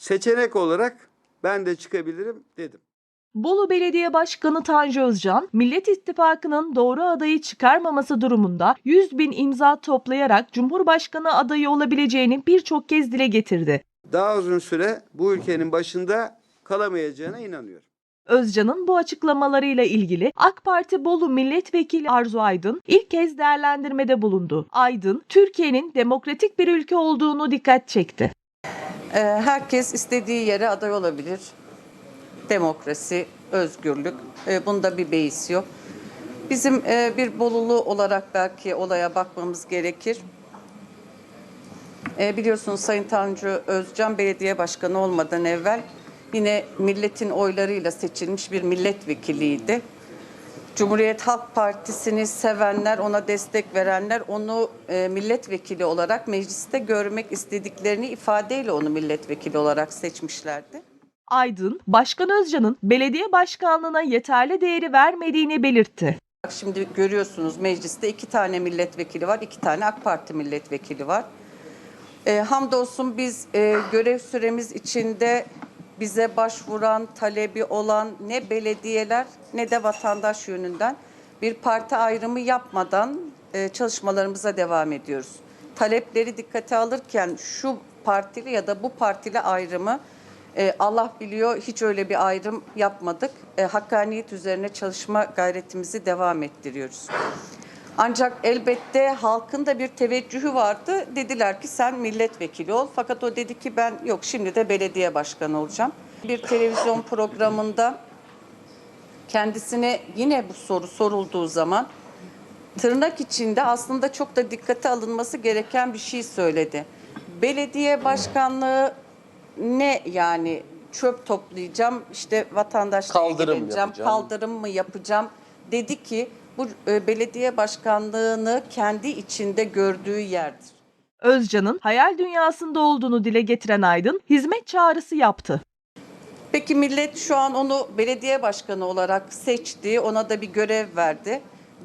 seçenek olarak ben de çıkabilirim dedim. Bolu Belediye Başkanı Tanju Özcan, Millet İttifakı'nın doğru adayı çıkarmaması durumunda 100 bin imza toplayarak Cumhurbaşkanı adayı olabileceğini birçok kez dile getirdi. Daha uzun süre bu ülkenin başında kalamayacağına inanıyorum. Özcan'ın bu açıklamalarıyla ilgili AK Parti Bolu Milletvekili Arzu Aydın ilk kez değerlendirmede bulundu. Aydın, Türkiye'nin demokratik bir ülke olduğunu dikkat çekti. Ee, Herkes istediği yere aday olabilir. Demokrasi, özgürlük. Ee, Bunda bir beis yok. Bizim e, bir Bolulu olarak belki olaya bakmamız gerekir. E, Biliyorsunuz Sayın Tanju Özcan belediye başkanı olmadan evvel yine milletin oylarıyla seçilmiş bir milletvekiliydi. Cumhuriyet Halk Partisi'ni sevenler, ona destek verenler onu e, milletvekili olarak mecliste görmek istediklerini ifadeyle onu milletvekili olarak seçmişlerdi. Aydın, Başkan Özcan'ın belediye başkanlığına yeterli değeri vermediğini belirtti. Bak Şimdi görüyorsunuz mecliste iki tane milletvekili var, iki tane AK Parti milletvekili var. E, hamdolsun biz e, görev süremiz içinde bize başvuran, talebi olan ne belediyeler ne de vatandaş yönünden bir parti ayrımı yapmadan e, çalışmalarımıza devam ediyoruz. Talepleri dikkate alırken şu partili ya da bu partili ayrımı e, Allah biliyor hiç öyle bir ayrım yapmadık. E, hakkaniyet üzerine çalışma gayretimizi devam ettiriyoruz. Ancak elbette halkın da bir teveccühü vardı. Dediler ki sen milletvekili ol. Fakat o dedi ki ben yok şimdi de belediye başkanı olacağım. Bir televizyon programında kendisine yine bu soru sorulduğu zaman tırnak içinde aslında çok da dikkate alınması gereken bir şey söyledi. Belediye başkanlığı ne yani çöp toplayacağım işte vatandaşla Kaldırım ilgileneceğim, yapacağım. kaldırım mı yapacağım dedi ki bu e, belediye başkanlığını kendi içinde gördüğü yerdir. Özcan'ın hayal dünyasında olduğunu dile getiren Aydın, hizmet çağrısı yaptı. Peki millet şu an onu belediye başkanı olarak seçti, ona da bir görev verdi.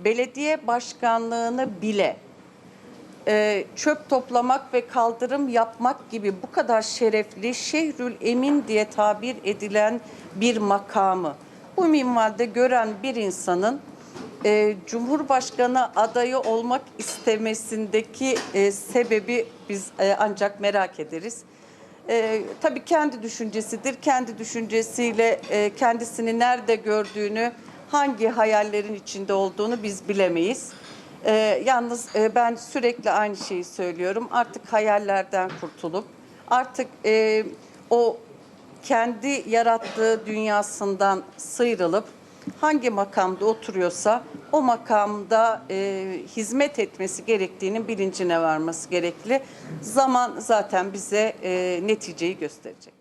Belediye başkanlığını bile e, çöp toplamak ve kaldırım yapmak gibi bu kadar şerefli şehrül emin diye tabir edilen bir makamı bu minvalde gören bir insanın e, Cumhurbaşkanı adayı olmak istemesindeki e, sebebi biz e, ancak merak ederiz. E, tabii kendi düşüncesidir. Kendi düşüncesiyle e, kendisini nerede gördüğünü, hangi hayallerin içinde olduğunu biz bilemeyiz. E, yalnız e, ben sürekli aynı şeyi söylüyorum. Artık hayallerden kurtulup, artık e, o kendi yarattığı dünyasından sıyrılıp hangi makamda oturuyorsa o makamda e, hizmet etmesi gerektiğinin bilincine varması gerekli. Zaman zaten bize e, neticeyi gösterecek.